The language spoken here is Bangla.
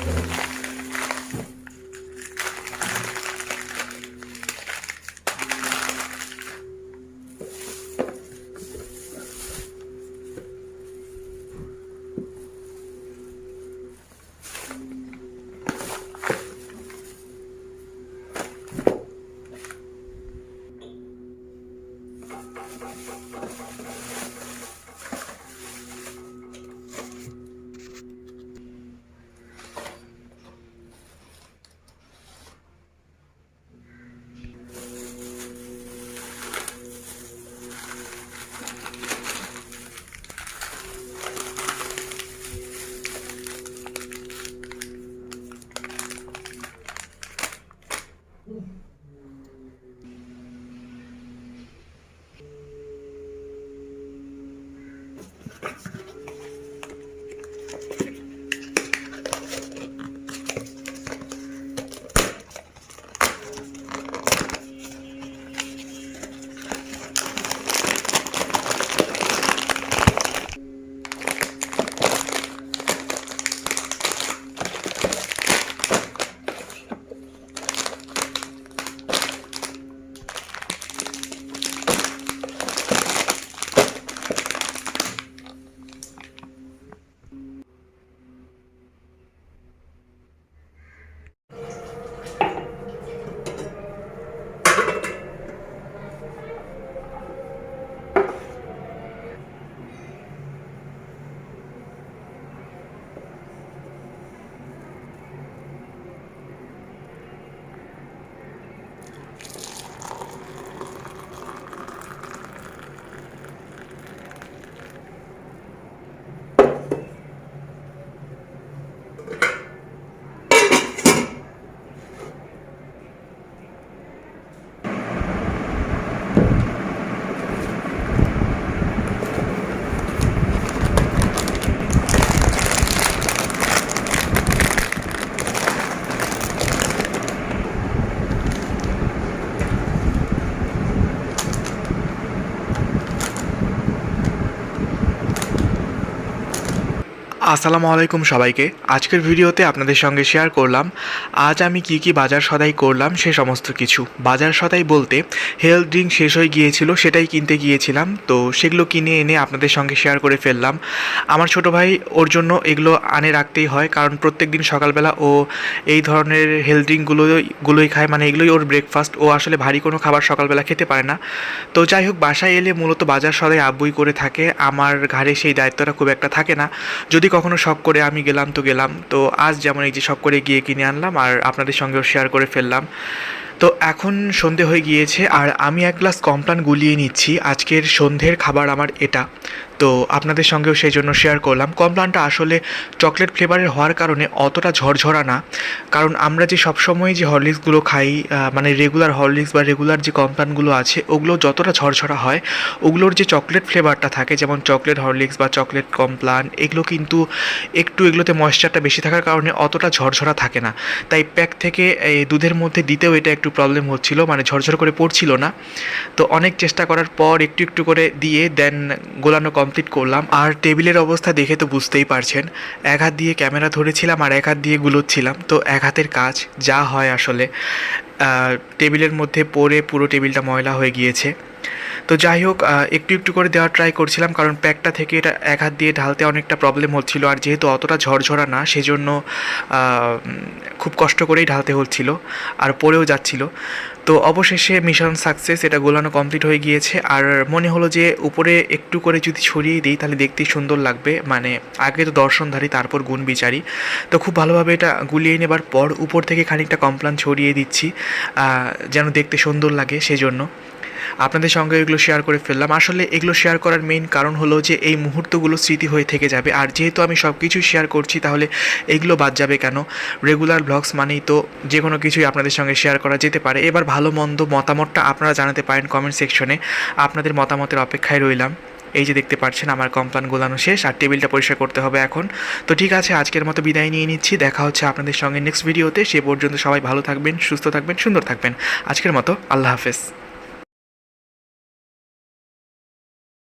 Thank you. আসসালামু আলাইকুম সবাইকে। আজকের ভিডিওতে আপনাদের সঙ্গে শেয়ার করলাম, আজ আমি কি কি বাজার সদাই করলাম সে সমস্ত কিছু। বাজার সদাই বলতে হেলথ ড্রিঙ্ক শেষ হয়ে গিয়েছিল, সেটাই কিনতে গিয়েছিলাম। তো সেগুলো কিনে এনে আপনাদের সঙ্গে শেয়ার করে ফেললাম। আমার ছোট ভাই ওর জন্য এগুলো আনে রাখতেই হয়, কারণ প্রত্যেক দিন সকালবেলা ও এই ধরনের হেলথ ড্রিঙ্কগুলো গুলোই খায় মানে এগুলোই ওর ব্রেকফাস্ট ও আসলে ভারী কোনো খাবার সকালবেলা খেতে পারে না। তো যাই হোক, বাসায় এলে মূলত বাজার সদাই আব্বুই করে থাকে। আমার ঘাড়ে সেই দায়িত্বটা খুব একটা থাকে না। যদি কখনো শখ করে আমি গেলাম, তো গেলাম। তো আজ যেমন এই যে শখ করে গিয়ে কিনে আনলাম আর আপনাদের সঙ্গেও শেয়ার করে ফেললাম। তো এখন সন্ধে হয়ে গিয়েছে আর আমি এক গ্লাস কমপ্লান গুলিয়ে নিচ্ছি। আজকের সন্ধের খাবার আমার এটা। তো আপনাদের সঙ্গেও সেই জন্য শেয়ার করলাম। কমপ্লানটা আসলে চকলেট ফ্লেভারের হওয়ার কারণে অতটা ঝরঝরা না। কারণ আমরা যে সবসময় যে হরলিক্সগুলো খাই মানে রেগুলার হরলিক্স বা রেগুলার যে কমপ্লানগুলো আছে, ওগুলো যতটা ঝরঝরা হয়, ওগুলোর যে চকলেট ফ্লেভারটা থাকে, যেমন চকলেট হরলিক্স বা চকলেট কমপ্লান এগুলো কিন্তু একটু এগুলোতে ময়েশ্চারটা বেশি থাকার কারণে অতটা ঝরঝরা থাকে না। তাই প্যাক থেকে এই দুধের মধ্যে দিতেও এটা একটু প্রবলেম হচ্ছিল মানে ঝরঝর করে পড়ছিল না। তো অনেক চেষ্টা করার পর একটু একটু করে দিয়ে দেন গোলানো কমপ্লিট করলাম। আর টেবিলের অবস্থা দেখে তো বুঝতেই পারছেন। এক হাত দিয়ে ক্যামেরা ধরেছিলাম আর এক হাত দিয়ে গুলোচ্ছিলাম। তো এক হাতের কাজ যা হয় আসলে। টেবিলের মধ্যে পড়ে পুরো টেবিলটা ময়লা হয়ে গিয়েছে। তো যাই হোক একটু একটু করে দেওয়ার ট্রাই করছিলাম, কারণ প্যাকটা থেকে এটা এক হাত দিয়ে ঢালতে অনেকটা প্রবলেম হচ্ছিল, আর যেহেতু অতটা ঝরঝরা না, সেজন্য খুব কষ্ট করেই ঢালতে হচ্ছিল, আর পড়েও যাচ্ছিল। তো অবশেষে মিশন সাকসেস এটা গোলানো কমপ্লিট হয়ে গিয়েছে, আর মনে হলো যে উপরে একটু করে যদি ছড়িয়ে দিই, তাহলে দেখতে সুন্দর লাগবে মানে আগে তো দর্শনধারী, তারপর গুণ বিচারি। তো খুব ভালোভাবে এটা গুলিয়ে নেবার পর উপর থেকে খানিকটা কমপ্লান ছড়িয়ে দিচ্ছি যেন দেখতে সুন্দর লাগে, সেজন্য। আপনাদের সঙ্গে এগুলো শেয়ার করে ফেললাম। আসলে এগুলো শেয়ার করার মেইন কারণ হলো যে এই মুহূর্তগুলো স্মৃতি হয়ে থেকে যাবে। আর যেহেতু আমি সব কিছুই শেয়ার করছি, তাহলে এগুলো বাদ যাবে কেন? রেগুলার ব্লগস মানেই তো যে কোনো কিছুই আপনাদের সঙ্গে শেয়ার করা যেতে পারে। এবার ভালো, মন্দ মতামতটা আপনারা জানাতে পারেন কমেন্ট সেকশনে আপনাদের মতামতের অপেক্ষায় রইলাম। এই যে দেখতে পাচ্ছেন, আমার কমপ্লান গোলানো শেষ আর টেবিলটা পরিষ্কার করতে হবে এখন। তো ঠিক আছে, আজকের মতো বিদায় নিয়ে নিচ্ছি। দেখা হচ্ছে আপনাদের সঙ্গে নেক্সট ভিডিওতে সে পর্যন্ত সবাই ভালো থাকবেন, সুস্থ থাকবেন, সুন্দর থাকবেন। আজকের মতো আল্লাহ হাফেজ।